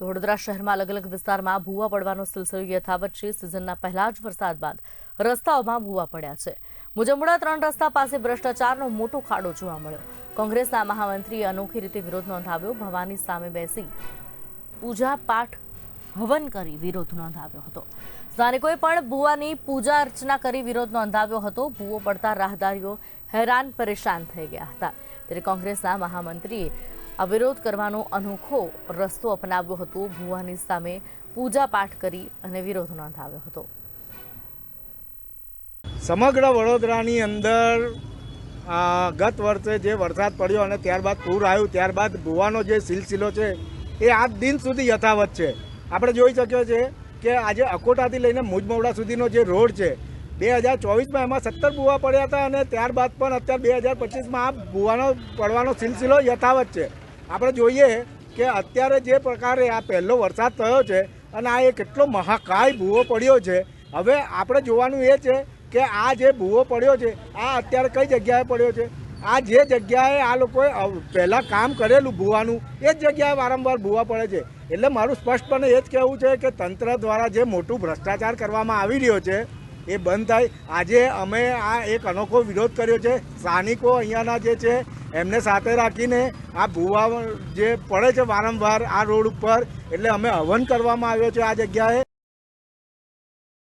તો વડોદરા શહેરમાં અલગ અલગ વિસ્તારમાં ભૂવા પડવાનો સિલસિલો યથાવત છે. સિઝનના પહેલા જ વરસાદ બાદ રસ્તાઓમાં ભૂવા પડ્યા છે. મુજમુડા ત્રણ રસ્તા પાસે ભ્રષ્ટાચારનો મોટો ખાડો જોવા મળ્યો. કોંગ્રેસના મહામંત્રીએ અનોખી રીતે વિરોધ નોંધાવ્યો. ભવાની સામે બેસી પૂજા પાઠ હવન કરી વિરોધ નોંધાવ્યો હતો. સ્થાનિકોએ પણ ભુવાની પૂજા અર્ચના કરી વિરોધ નોંધાવ્યો હતો. ભૂવો પડતા રાહદારીઓ હેરાન પરેશાન થઈ ગયા હતા. ત્યારે કોંગ્રેસના મહામંત્રીએ આ વિરોધ કરવાનો અનોખો રસ્તો અપનાવ્યો હતો. ભુવાની સામે પૂજા પાઠ કરી અને વિરોધ નોંધાવ્યો હતો. સમગ્ર વડોદરાની અંદર ગત વર્ષે જે વરસાદ પડ્યો અને ત્યારબાદ પૂર આવ્યું, ત્યારબાદ ભુવાનો જે સિલસિલો છે, એ આજ દિન સુધી યથાવત છે. આપણે જોઈ શકીએ છીએ કે આજે અકોટાથી લઈને મુજમવડા સુધીનો જે રોડ છે, બે હજાર ચોવીસમાં એમાં સત્તર ભૂવા પડ્યા હતા અને ત્યારબાદ પણ અત્યારે બે હજાર પચીસમાં આ ભૂવાનો, પડવાનો સિલસિલો યથાવત છે. આપણે જોઈએ કે અત્યારે જે પ્રકારે આ પહેલો વરસાદ થયો છે અને આ એ કેટલો મહાકાય ભૂવો પડ્યો છે. હવે આપણે જોવાનું એ છે કે આ જે ભૂવો પડ્યો છે, આ અત્યારે કઈ જગ્યાએ પડ્યો છે? આ જે જગ્યાએ આ લોકોએ પહેલાં કામ કરેલું ભૂવાનું, એ જ જગ્યાએ વારંવાર ભૂવા પડે છે. એટલે મારું સ્પષ્ટપણે એ જ કહેવું છે કે તંત્ર દ્વારા જે મોટું ભ્રષ્ટાચાર કરવામાં આવી રહ્યો છે, એ બંધ થાય. આજે અમે આ એક અનોખો વિરોધ કર્યો છે. સ્થાનિકો અહીંયાના જે છે એમને સાથે રાખીને આ ભૂવા જે પડે છે વારંવાર આ રોડ ઉપર, એટલે અમે હવન કરવામાં આવ્યો છે આ જગ્યાએ.